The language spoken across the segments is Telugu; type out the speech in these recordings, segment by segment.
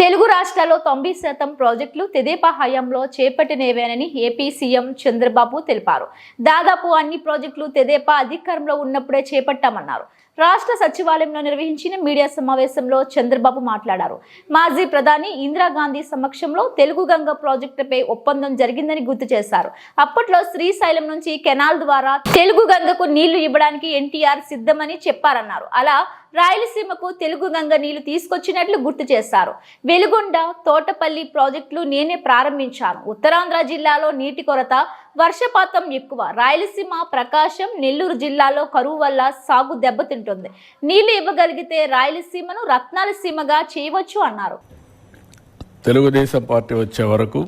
తెలుగు రాష్ట్రాల్లో తొంభై శాతం ప్రాజెక్టులు తెదేపా హయాంలో చేపట్టినవేనని ఏపీ సీఎం చంద్రబాబు తెలిపారు. దాదాపు అన్ని ప్రాజెక్టులు తెదేపా అధికారంలో ఉన్నప్పుడే చేపట్టామన్నారు. రాష్ట్ర సచివాలయంలో నిర్వహించిన మీడియా సమావేశంలో చంద్రబాబు మాట్లాడారు. మాజీ ప్రధాని ఇందిరాగాంధీ సమక్షంలో తెలుగు గంగ ప్రాజెక్టుపై ఒప్పందం జరిగిందని గుర్తు చేశారు. అప్పట్లో శ్రీశైలం నుంచి కెనాల్ ద్వారా తెలుగు గంగకు నీళ్ళు ఇవ్వడానికి ఎన్టీఆర్ సిద్ధమని చెప్పారన్నారు. అలా రాయలసీమకు తెలుగు గంగ నీళ్ళు తీసుకొచ్చినట్లు గుర్తు చేశారు. వెలుగొండ తోటపల్లి ప్రాజెక్టులు నేనే ప్రారంభించాను. ఉత్తరాంధ్ర జిల్లాలో నీటి కొరత వర్షపాతం ఎక్కువ. రాయలసీమ ప్రకాశం నెల్లూరు జిల్లాలో కరువు వల్ల సాగు దెబ్బతింటుంది. నీళ్ళు ఇవ్వగలిగితే రాయలసీమను రత్నాల సీమగా చేయవచ్చు అన్నారు. తెలుగుదేశం పార్టీ వచ్చే వరకు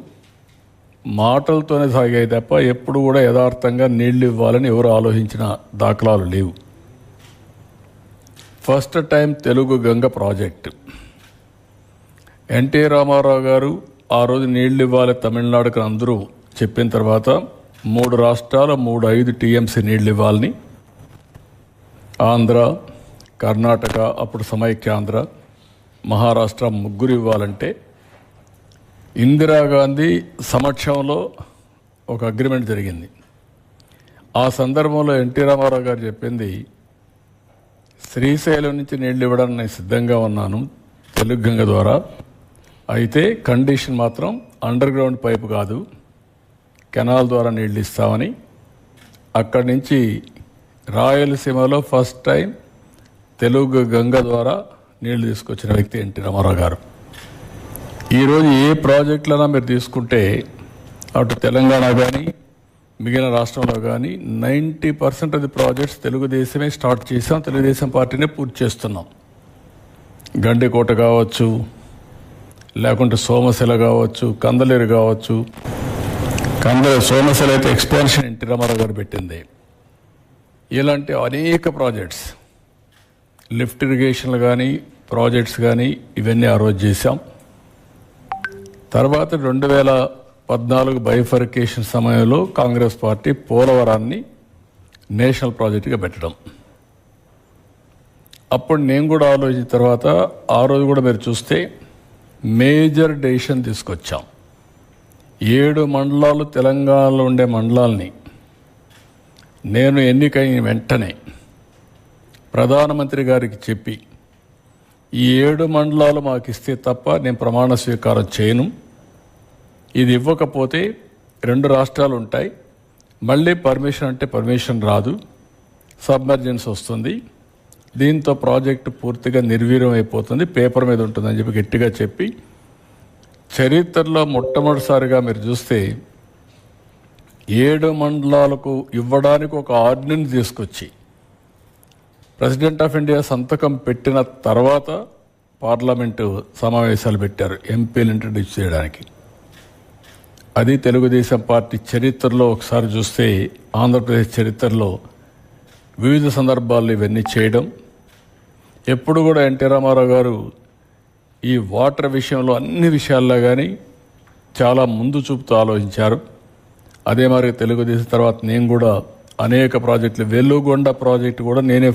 మాటలతోనే సాగాయి తప్ప ఎప్పుడు కూడా యథార్థంగా నీళ్ళు ఇవ్వాలని ఎవరు ఆలోచించిన దాఖలాలు లేవు. First time Telugu Ganga project. NT Rama Rao గారు ఆ రోజు నీళ్ళు ఇవ్వాలి తమిళనాడుకు అందరూ చెప్పిన తర్వాత మూడు రాష్ట్రాలు మూడు ఐదు టీఎంసీ నీళ్ళు ఇవ్వాలని ఆంధ్ర కర్ణాటక అప్పుడు సమైక్యాంధ్ర మహారాష్ట్ర ముగ్గురు ఇవ్వాలంటే ఇందిరాగాంధీ సమక్షంలో ఒక అగ్రిమెంట్ జరిగింది. ఆ సందర్భంలో ఎన్టీ రామారావు గారు చెప్పింది శ్రీశైలం నుంచి నీళ్ళు ఇవ్వడానికి నేను సిద్ధంగా ఉన్నాను తెలుగు గంగ ద్వారా. అయితే కండిషన్ మాత్రం అండర్ గ్రౌండ్ పైపు కాదు కెనాల్ ద్వారా నీళ్ళు ఇస్తామని అక్కడి నుంచి రాయలసీమలో ఫస్ట్ టైం తెలుగు గంగ ద్వారా నీళ్ళు తీసుకొచ్చిన వ్యక్తి ఎన్టీ రామారావు గారు. ఈరోజు ఏ ప్రాజెక్టులైనా మీరు తీసుకుంటే అటు తెలంగాణ కానీ మిగిలిన రాష్ట్రంలో కానీ ninety percent of the projects తెలుగుదేశమే start చేసాం తెలుగుదేశం పార్టీనే పూర్తి చేస్తున్నాం. గండికోట కావచ్చు లేకుంటే సోమశిల కావచ్చు కందలేరు కావచ్చు. కందలేరు సోమశిల అయితే ఎక్స్పాన్షన్ ఎన్టీ రామారావు గారు పెట్టింది. ఇలాంటి అనేక ప్రాజెక్ట్స్ లిఫ్ట్ ఇరిగేషన్లు కానీ ప్రాజెక్ట్స్ కానీ ఇవన్నీ ఆ రోజు చేశాం. తర్వాత రెండు వేల పద్నాలుగు బైఫర్కేషన్ సమయంలో కాంగ్రెస్ పార్టీ పోలవరాన్ని నేషనల్ ప్రాజెక్టుగా పెట్టడం. అప్పుడు నేను కూడా ఆలోచించిన తర్వాత ఆ రోజు కూడా మీరు చూస్తే మేజర్ డెసిషన్ తీసుకొచ్చాం. ఏడు మండలాలు తెలంగాణలో ఉండే మండలాల్ని నేను ఎన్నికైన వెంటనే ప్రధానమంత్రి గారికి చెప్పి ఈ ఏడు మండలాలు మాకు ఇస్తే తప్ప నేను ప్రమాణ స్వీకారం చేయను. ఇది ఇవ్వకపోతే రెండు రాష్ట్రాలు ఉంటాయి. మళ్ళీ పర్మిషన్ అంటే పర్మిషన్ రాదు. సబ్మర్జెన్స్ వస్తుంది. దీంతో ప్రాజెక్టు పూర్తిగా నిర్వీర్యం అయిపోతుంది పేపర్ మీద ఉంటుందని చెప్పి గట్టిగా చెప్పి చరిత్రలో మొట్టమొదటిసారిగా మీరు చూస్తే ఏడు మండలాలకు ఇవ్వడానికి ఒక ఆర్డినెన్స్ తీసుకొచ్చి ప్రెసిడెంట్ ఆఫ్ ఇండియా సంతకం పెట్టిన తర్వాత పార్లమెంటు సమావేశాలు పెట్టారు ఎంపీలు ఇంట్రడ్యూస్ చేయడానికి. అది తెలుగుదేశం పార్టీ చరిత్రలో ఒకసారి చూస్తే ఆంధ్రప్రదేశ్ చరిత్రలో వివిధ సందర్భాల్లో ఇవన్నీ చేయడం. ఎప్పుడు కూడా ఎన్టీ రామారావు గారు ఈ వాటర్ విషయంలో అన్ని విషయాల్లో కానీ చాలా ముందు చూపుతూ ఆలోచించారు. అదే మరి తెలుగుదేశం తర్వాత నేను కూడా అనేక ప్రాజెక్టులు వెల్లుగొండ ప్రాజెక్టు కూడా నేనే